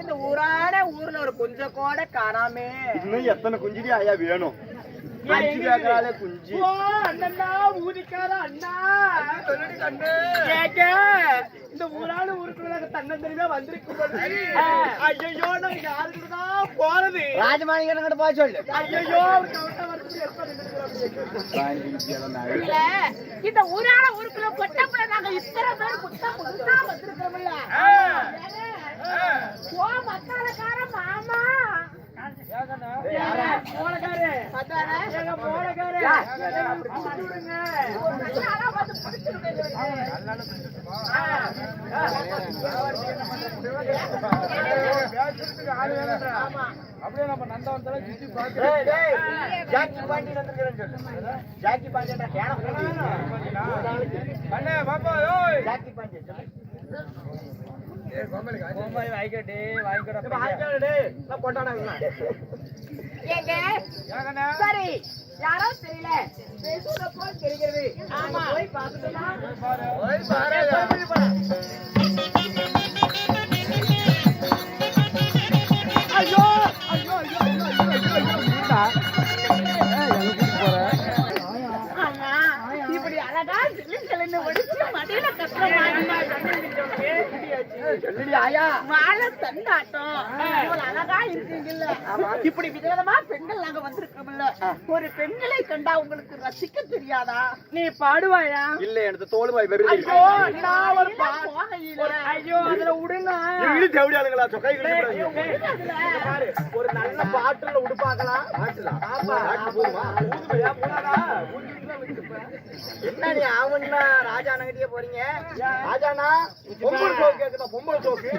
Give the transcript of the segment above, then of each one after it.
இந்த ஊரான ஊர்ல ஒரு கொஞ்சம் கூட காணாமே. இன்னும் எத்தனை குஞ்சுடி ஐயா வேணும்? குஞ்சு. ஓ, அண்ணன்னா, ஊதிக்கார அண்ணா. கேக்க, இந்த ஊரான ஊருக்குள்ள வந்திருக்கும் நான் யாருக்குதான் போறது. ராஜமாணிகன் கிட்ட போய் சொல்லு. இந்த ஊரான ஊருக்குள்ள நாங்க இத்தனை பேர் புத்தா புதுசா வந்திருக்கிறோம்ல ஓ மத்தாலக்கார மாமா. யாரா? மோளக்காரு. எங்க மோளக்காரு. எங்களுக்கு புடிச்சு விடுங்க. நல்ல ஆளா பார்த்து பிடிச்சிருக்கேன் டேய், டேய், ஜாக்கி பாண்டியன் வந்திருக்கிறேன்னு சொல்லு. ஜாக்கி பாண்டியன்டா, கேன பாண்டியன். ஜாக்கி பாண்டியன் சொல்லு. வாங்கிக்கோடா. ஏங்க சரி யாரோ தெரியல பேசுற போல் தெரிகிறது ஆமா போய் பார்த்துட்டுமா ஐயோ, இப்படி அழகா சிலு சிலுன்னு ஒடிச்சு மடியில கட்டுறமா ஆயா. வாழை தண்டாட்டம். அழகா இருக்கீங்கல்ல. இப்படி விதவிதமா பெண்கள் நாங்க வந்திருக்கோம்ல ஒரு பெண்களை கண்டா உங்களுக்கு ரசிக்க தெரியாதா? நீ பாடுவாயா? இல்ல எனக்கு தோல் பாய் வெறும் ஐயோ நான் ஒரு போகையில. ஐயோ அதுல இங்கிலி தேவடி ஆளுங்களா சொக்கை பாரு, ஒரு நல்ல பாட்டுல உடுப்பாக்கலாம் ஆமா. போதுமா ஊதுமையா, போடாதா? என்ன நீ ஆவண்ணா ராஜா நகட்டியே போறீங்க? ராஜானா பொம்பளை சோக்கு கேக்குதா பொம்பளை சோக்கு.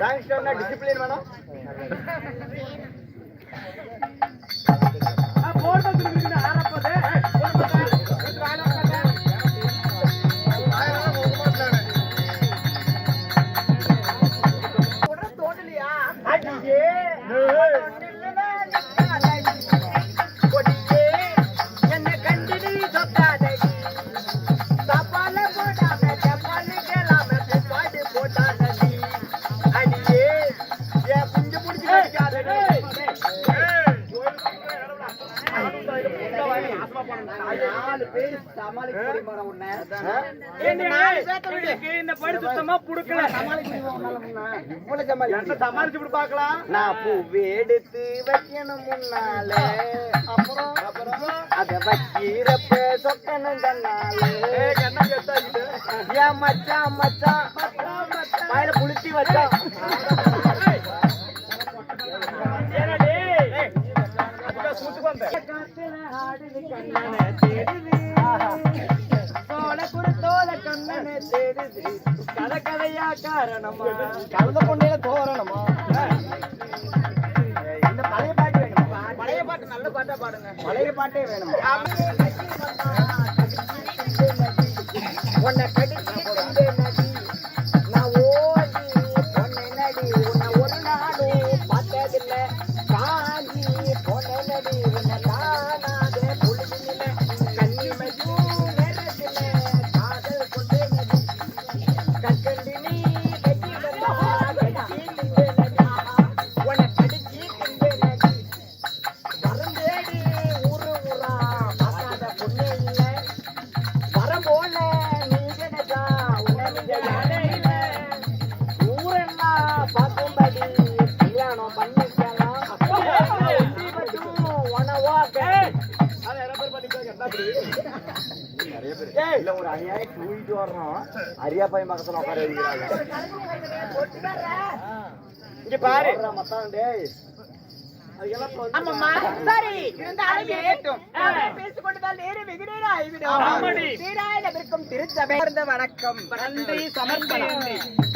தேங்க்ஸ் டிசிப்ளின் வேணும். இந்த படி சுத்தமா புடுக்கல. சமாளிச்சு விடு பார்க்கலாம். நான் பூ எடுத்து வைக்கணும் முன்னால அப்புறம் அத வைக்கிறப்ப சொக்கணும் கண்ணால? ஏன் மச்சான் மச்சான் வாயில புளிச்சி வச்சான் என்னடி? ஏய், ஆடுது கண்ணனை தேடுது. சோழ குருத்தோல கண்ணனை தேடுது. கதை கதையா காரணமா கலந்த கொண்டே தோரணமா இந்த பழைய பாட்டு வேணுமா பழைய பாட்டு நல்ல பாட்டா பாடுங்க பழைய பாட்டே வேணுமா உன்னை கடிச்சு இல்ல ஒரு அநியாயம் தூக்கிட்டு வர்றோம் அரியா பையன் பக்கத்துல உட்கார வைக்கிறாங்க. இங்க பாரு. மத்தான் டேய். ஆமாம்மா. சரி இருந்தாலும் ஏட்டும் பேசிக்கொண்டுதான் நேரம் வெகு நேரம் ஆகிவிடும். திருச்சபை வணக்கம் நன்றி சமர்ப்பணம்.